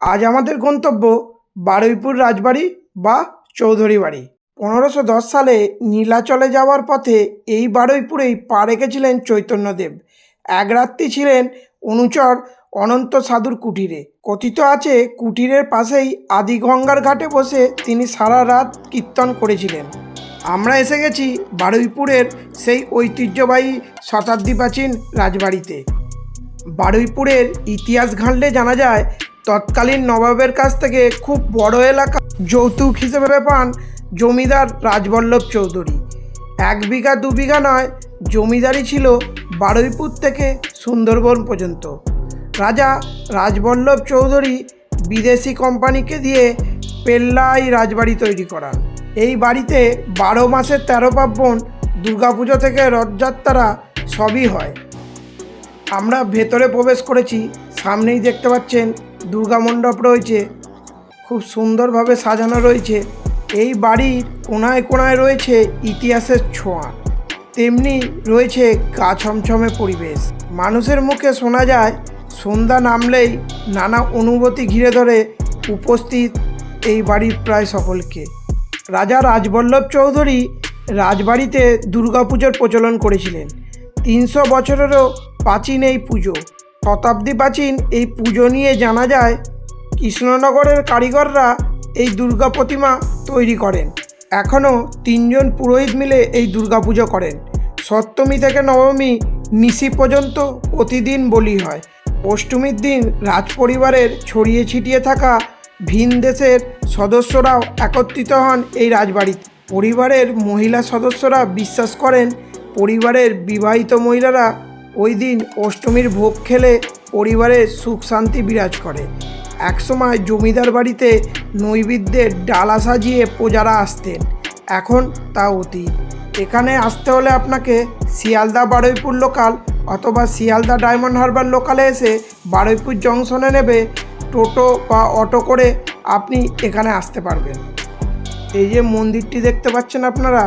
আজ আমাদের গন্তব্য বারুইপুর রাজবাড়ি বা চৌধুরী বাড়ি পনেরোশো দশ সালে নীলাচলে যাওয়ার পথে এই বারুইপুরেই পা রেখেছিলেন চৈতন্যদেব। এক রাত্রি ছিলেন অনুচর অনন্ত সাধুর কুটিরে। কথিত আছে, কুটিরের পাশেই আদি গঙ্গার ঘাটে বসে তিনি সারা রাত কীর্তন করেছিলেন। আমরা এসে গেছি বারুইপুরের সেই ঐতিহ্যবাহী শতাব্দী প্রাচীন রাজবাড়িতে। বারুইপুরের ইতিহাস ঘাঁটলে জানা যায়, তৎকালীন নবাবের কাছ থেকে খুব বড় এলাকা যৌতুক হিসেবে পান জমিদার রাজবল্লভ চৌধুরী। এক বিঘা, দু বিঘা নয়, জমিদারি ছিল বারুইপুর থেকে সুন্দরবন পর্যন্ত। রাজা রাজবল্লভ চৌধুরী বিদেশি কোম্পানিকে দিয়ে পেল্লাই রাজবাড়ি তৈরি করান। এই বাড়িতে বারো মাসের তেরো পার্বণ, দুর্গাপুজো থেকে রথযাত্রা সবই হয়। আমরা ভেতরে প্রবেশ করেছি, সামনেই দেখতে পাচ্ছেন দুর্গা মণ্ডপ রয়েছে। খুব সুন্দরভাবে সাজানো রয়েছে। এই বাড়ির কোনায় কোনায় রয়েছে ইতিহাসের ছোঁয়া। তেমনি রয়েছে গা ছমছমে পরিবেশ। মানুষের মুখে শোনা যায়, সন্ধ্যা নামলেই নানা অনুভূতি ঘিরে ধরে উপস্থিত এই বাড়ির প্রায় সকলকে। রাজা রাজবল্লভ চৌধুরী রাজবাড়িতে দুর্গাপুজোর প্রচলন করেছিলেন। তিনশো বছরেরও প্রাচীন এই পুজো। শতাব্দী প্রাচীন এই পুজো নিয়ে জানা যায়, কৃষ্ণনগরের কারিগররা এই দুর্গা প্রতিমা তৈরি করেন। এখনও তিনজন পুরোহিত মিলে এই দুর্গা পুজো করেন। সপ্তমী থেকে নবমী নিশি পর্যন্ত প্রতিদিন বলি হয়। অষ্টমীর দিন রাজপরিবারের ছড়িয়ে ছিটিয়ে থাকা ভিন দেশের সদস্যরাও একত্রিত হন এই রাজবাড়িতে। পরিবারের মহিলা সদস্যরা বিশ্বাস করেন, পরিবারের বিবাহিত মহিলারা ওই দিন অষ্টমীর ভোগ খেলে পরিবারে সুখ শান্তি বিরাজ করে। একসময় জমিদার বাড়িতে নৈবেদ্যের ডালা সাজিয়ে প্রজারা আসতেন। এখন তা অতীত। এখানে আসতে হলে আপনাকে শিয়ালদা বারুইপুর লোকাল অথবা শিয়ালদা ডায়মন্ড হারবার লোকালে এসে বারুইপুর জংশনে নেবে টোটো বা অটো করে আপনি এখানে আসতে পারবেন। এই যে মন্দিরটি দেখতে পাচ্ছেন আপনারা,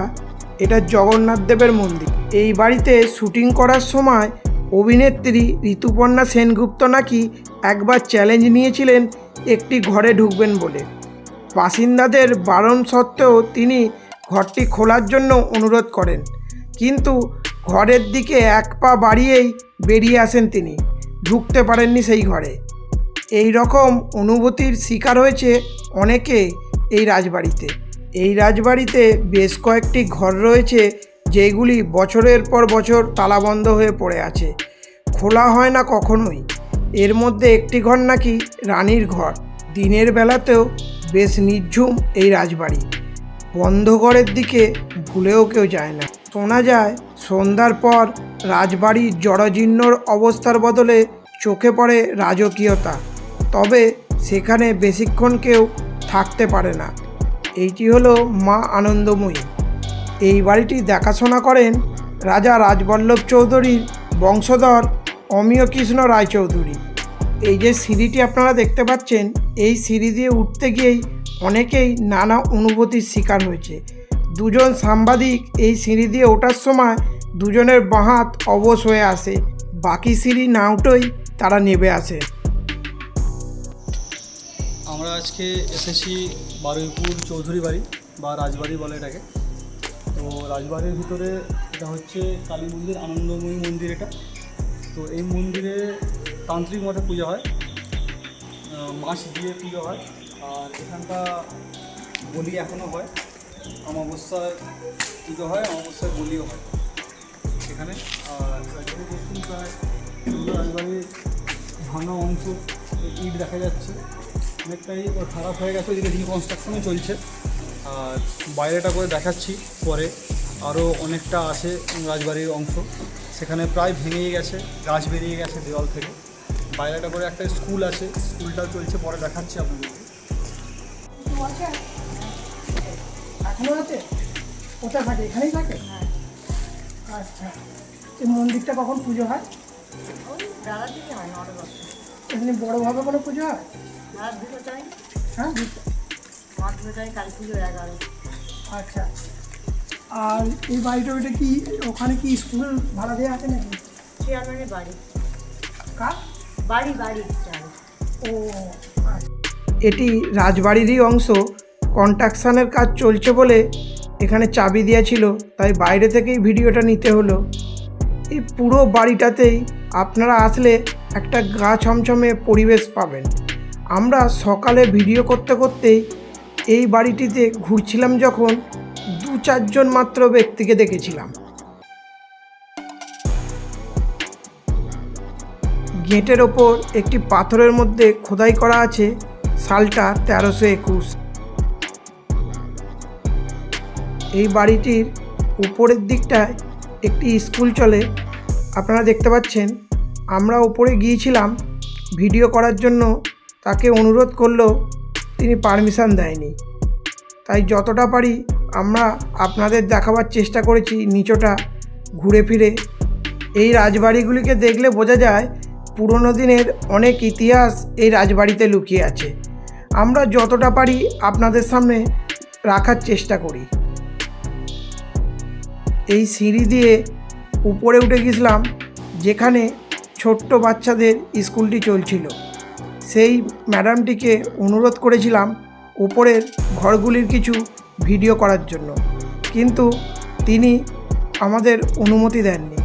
এটা জগন্নাথ দেবের মন্দির। এই বাড়িতে শুটিং করার সময় অভিনেত্রী ঋতুপর্ণা সেনগুপ্ত নাকি একবার চ্যালেঞ্জ নিয়েছিলেন একটি ঘরে ঢুকবেন বলে। বাসিন্দাদের বারণ সত্ত্বেও তিনি ঘরটি খোলার জন্য অনুরোধ করেন। কিন্তু ঘরের দিকে এক পা বাড়িয়েই বেরিয়ে আসেন তিনি। ঢুকতে পারেননি সেই ঘরে। এই রকম অনুভূতির শিকার হয়েছে অনেকে এই রাজবাড়িতে। এই রাজবাড়িতে বেশ কয়েকটি ঘর রয়েছে যেগুলি বছরের পর বছর তালাবন্ধ হয়ে পড়ে আছে। খোলা হয় না কখনোই। এর মধ্যে একটি ঘর নাকি রানীর ঘর। দিনের বেলাতেও বেশ নির্ঝুম এই রাজবাড়ি। বন্ধ ঘরের দিকে ভুলেও কেউ যায় না। শোনা যায়, সন্ধ্যার পর রাজবাড়ির জড়জীর্ণর অবস্থার বদলে চোখে পড়ে রাজকীয়তা। তবে সেখানে বেশিক্ষণ কেউ থাকতে পারে না। এইটি হলো মা আনন্দময়ী। এই বাড়িটি দেখাশোনা করেন রাজা রাজবল্লভ চৌধুরীর বংশধর অমিয় কৃষ্ণ রায়চৌধুরী। এই যে সিঁড়িটি আপনারা দেখতে পাচ্ছেন, এই সিঁড়ি দিয়ে উঠতে গিয়েই অনেকেই নানা অনুভূতির শিকার হয়েছে। দুজন সাংবাদিক এই সিঁড়ি দিয়ে ওঠার সময় দুজনের বাঁহাত অবশ হয়ে আসে, বাকি সিঁড়ি না উঠেই তারা নেমে আসে। আমরা আজকে এসেছি বারুইপুর চৌধুরী বাড়ি, বা রাজবাড়ি বলে এটাকে। তো রাজবাড়ির ভিতরে এটা হচ্ছে কালী মন্দির, আনন্দময়ী মন্দির এটা। তো এই মন্দিরে তান্ত্রিক মঠে পুজো হয় মাছ দিয়ে পুজো হয়, আর এখানটা বলি এখনও হয়। অমাবস্যায় পুজো হয় অমাবস্যায় বলিও হয়। এখানে, আর প্রায় রাজবাড়ির ভাঙা অংশ ইট দেখা যাচ্ছে। অনেকটাই খারাপ হয়ে গেছে ওইদিকে রিকনস্ট্রাকশনও চলছে। আর বাইরেটা করে দেখাচ্ছি পরে। আরও অনেকটা আছে রাজবাড়ির অংশ। সেখানে প্রায় ভেঙেই গেছে গাছ বেরিয়ে গেছে দেওয়াল থেকে। বাইরেটা করে একটা স্কুল আছে স্কুলটাও চলছে পরে দেখাচ্ছি আপনাদেরকে। এখনও আছে? কোথায় থাকে? এখানেই থাকে? আচ্ছা। এই মন্দিরটা কখন পুজো হয়? হয় এমনি বড়োভাবে কোনো পুজো হয়? রাত দুটো টাইম হ্যাঁ? কালী এগারো আচ্ছা। আর এই বাড়িটা ওইটা কি ওখানে কি স্কুল ভাড়া দেওয়া আছে নাকি? চেয়ারম্যানের বাড়ি। কার? বাড়ি বাড়ি ও আচ্ছা। এটি রাজবাড়িরই অংশ কন্ট্রাকশানের কাজ চলছে বলে এখানে চাবি দিয়েছিল তাই বাইরে থেকেই ভিডিওটা নিতে হলো। এই পুরো বাড়িটাতেই আপনারা আসলে একটা গা ছমছমে পরিবেশ পাবেন। আমরা সকালে ভিডিও করতে করতেই এই বাড়িটিতে ঘুরছিলাম যখন দু চারজন মাত্র ব্যক্তিকে দেখেছিলাম। গেটের ওপর একটি পাথরের মধ্যে খোদাই করা আছে সালটা তেরোশো একুশ। এই বাড়িটির উপরের দিকটায় একটি স্কুল চলে। আপনারা দেখতে পাচ্ছেন, আমরা উপরে গিয়েছিলাম, ভিডিও করার জন্য তাকে অনুরোধ করলেও তিনি পারমিশন দেয়নি। তাই যতটা পারি আমরা আপনাদের দেখাবার চেষ্টা করেছি নিচটা ঘুরে ফিরে। এই রাজবাড়িগুলিকে দেখলে বোঝা যায় পুরনো দিনের অনেক ইতিহাস এই রাজবাড়িতে লুকিয়ে আছে। আমরা যতটা পারি আপনাদের সামনে রাখার চেষ্টা করি। এই সিঁড়ি দিয়ে উপরে উঠে গেছিলাম, যেখানে ছোট্ট বাচ্চাদের স্কুলটি চলছিল। সেই ম্যাডামটিকে অনুরোধ করেছিলাম উপরের ঘরগুলির কিছু ভিডিও করার জন্য। কিন্তু তিনি আমাদের অনুমতি দেননি।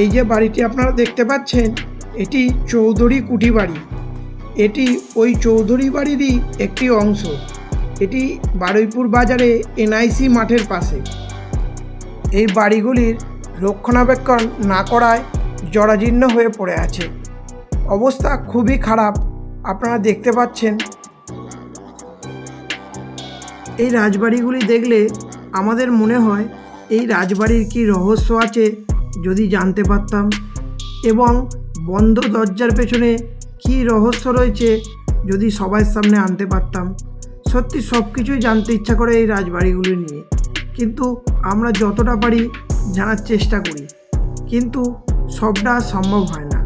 এই যে বাড়িটি আপনারা দেখতে পাচ্ছেন, এটি চৌধুরী কুঠি বাড়ি। এটি ওই চৌধুরী বাড়িরই একটি অংশ। এটি বারুইপুর বাজারে এনআইসি মাঠের পাশে। এই বাড়িগুলির রক্ষণাবেক্ষণ না করায় জরাজীর্ণ হয়ে পড়ে আছে। অবস্থা খুবই খারাপ, আপনারা দেখতে পাচ্ছেন। এই রাজবাড়িগুলি দেখলে আমাদের মনে হয়, এই রাজবাড়ির কি রহস্য আছে যদি জানতে পারতাম? এবং বন্ধ দরজার পেছনে কী রহস্য রয়েছে যদি সবার সামনে আনতে পারতাম? সত্যি সব কিছুই জানতে ইচ্ছা করে এই রাজবাড়িগুলি নিয়ে। কিন্তু আমরা যতটা পারি জানার চেষ্টা করি। কিন্তু সবটা সম্ভব হয় না।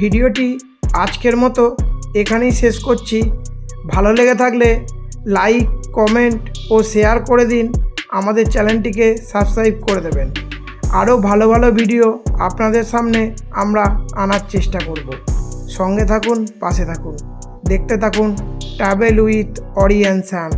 ভিডিওটি আজকের মতো এখানেই শেষ করছি। ভালো লেগে থাকলে লাইক, কমেন্ট ও শেয়ার করে দিন। আমাদের চ্যানেলটিকে সাবস্ক্রাইব করে দেবেন। আরও ভালো ভালো ভিডিও আপনাদের সামনে আমরা আনার চেষ্টা করব। সঙ্গে থাকুন, পাশে থাকুন। দেখতে থাকুন ট্রাভেল উইথ অরিয়েন্সান